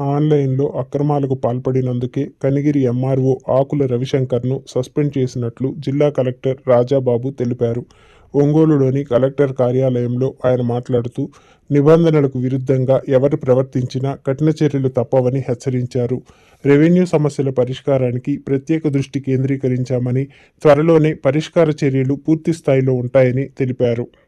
ఆన్లైన్లో అక్రమాలకు పాల్పడినందుకే కనిగిరి ఎంఆర్ఓ ఆకుల రవిశంకర్ను సస్పెండ్ చేసినట్లు జిల్లా కలెక్టర్ రాజాబాబు తెలిపారు. ఒంగోలులోని కలెక్టర్ కార్యాలయంలో ఆయన మాట్లాడుతూ నిబంధనలకు విరుద్ధంగా ఎవరు ప్రవర్తించినా కఠిన చర్యలు తప్పవని హెచ్చరించారు. రెవెన్యూ సమస్యల పరిష్కారానికి ప్రత్యేక దృష్టి కేంద్రీకరించామని త్వరలోనే పరిష్కార చర్యలు పూర్తి స్థాయిలో ఉంటాయని తెలిపారు.